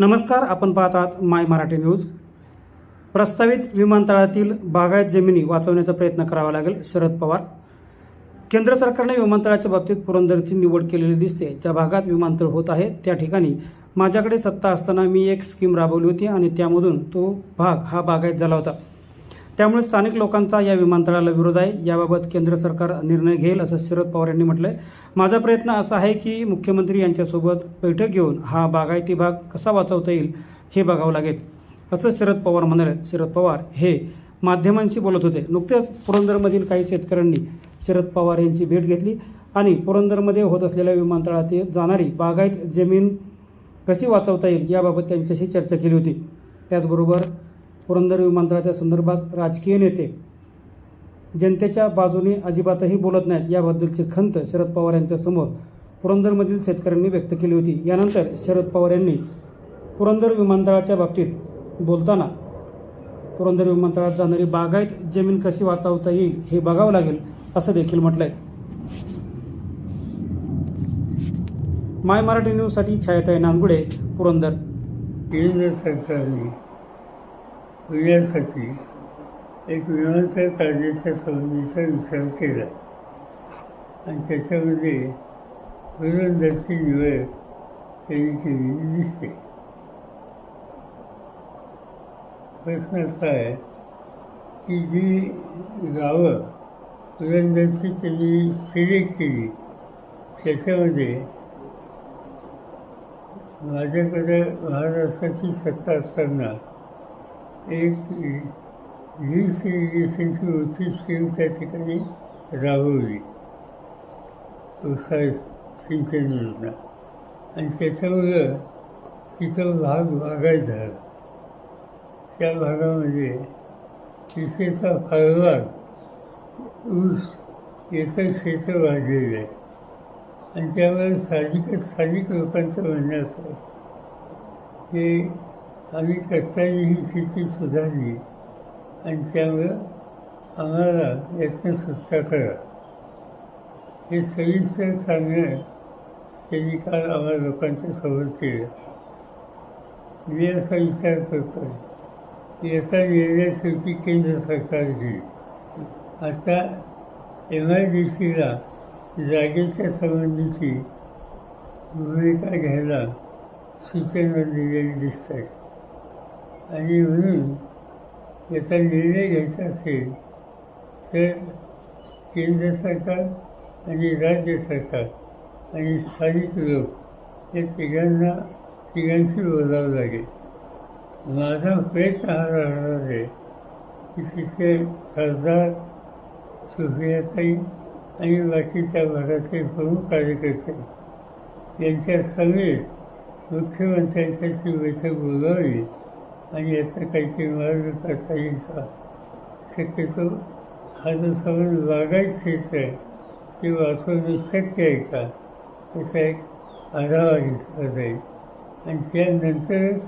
नमस्कार आपण पाहत आहात माय मराठी न्यूज. प्रस्तावित विमानतळातील बागायत जमिनी वाचवण्याचा प्रयत्न करावा लागेल शरद पवार. केंद्र सरकारने विमानतळाच्या बाबतीत पुरंदरची निवड केलेली दिसते. ज्या भागात विमानतळ होत आहे त्या ठिकाणी माझ्याकडे सत्ता असताना मी एक स्कीम राबवली होती आणि त्यामधून तो भाग हा बागायत झाला होता. त्यामुळे स्थानिक लोकांचा या विमानतळाला विरोध आहे. याबाबत केंद्र सरकार निर्णय घेईल असं शरद पवार यांनी म्हटलंय. माझा प्रयत्न असा आहे की मुख्यमंत्री यांच्यासोबत बैठक घेऊन हा बागायती भाग कसा वाचवता येईल हे बघावं लागेल असं शरद पवार म्हणाले. शरद पवार हे माध्यमांशी बोलत होते. नुकतेच पुरंदरमधील काही शेतकऱ्यांनी शरद पवार यांची भेट घेतली आणि पुरंदरमध्ये होत असलेल्या विमानतळात जाणारी बागायत जमीन कशी वाचवता येईल याबाबत त्यांच्याशी चर्चा केली होती. त्याचबरोबर पुरंदर विमानतळाच्या संदर्भात राजकीय नेते जनतेच्या बाजूने अजिबातही बोलत नाहीत. याबद्दलची खंत शरद पवार यांच्यासमोर पुरंदरमधील शेतकऱ्यांनी व्यक्त केली होती. यानंतर शरद पवार यांनी पुरंदर विमानतळाच्या बाबतीत बोलताना पुरंदर विमानतळात जाणारी बागायत जमीन कशी वाचवता येईल हे बघावं लागेल असं देखील म्हटलंय. माय मराठी न्यूजसाठी छायाताई नांदगुडे पुरंदर. केंद्र सरकारने होण्यासाठी एक विमानतळ कायद्याच्या संबंधीचा विचार केला. आणि त्याच्यामध्ये पुरंदरची निवड त्यांनी केलेली दिसते. प्रश्न असा आहे की जी गावं पुरंदरची त्यांनी सिलेक्ट केली त्याच्यामध्ये माझ्याकडे महाराष्ट्राची सत्ता असताना एक वीस इरिगेशनची मोठी स्कीम त्या ठिकाणी राबवली सिंचन योजना आणि त्याच्यामुळं तिथं भाग बागायत त्या भागामध्ये तिथेचा फळबाग ऊस याचं क्षेत्र वाढलेलं आहे आणि त्यामुळे साहजिकच स्थानिक लोकांचं म्हणणं असं हे आम्ही कष्टाने ही स्थिती सुधारली आणि त्यामुळं आम्हाला यातनं सुटका करा. हे सविस्तर सांगणं त्यांनी काल आम्हाला लोकांच्या समोर केलं. मी असा विचार करतो की याचा निर्णय शेवटी केंद्र सरकार घेईल आता एम आय डी सीला जागेच्या संबंधीची भूमिका घ्यायला सूचना दिलेली दिसत आहेत आणि म्हणून याचा निर्णय घ्यायचा असेल तर केंद्र सरकार आणि राज्य सरकार आणि स्थानिक लोक या तिघांना तिघांशी बोलावं लागेल. माझा प्रयत्न हा राहणार आहे की तिथे खासदार सुफियाताई आणि बाकीच्या भागातले प्रमुख कार्यकर्ते यांच्या समेत मुख्यमंत्र्यांच्याशी बैठक बोलावी. आणि याचं काहीतरी मार्ग करता येईल का शक्यतो हा जो समज बागायत क्षेत्र आहे ते वाचवणं शक्य आहे का? त्याचा एक आढावा घेतला जाईल. आणि त्यानंतरच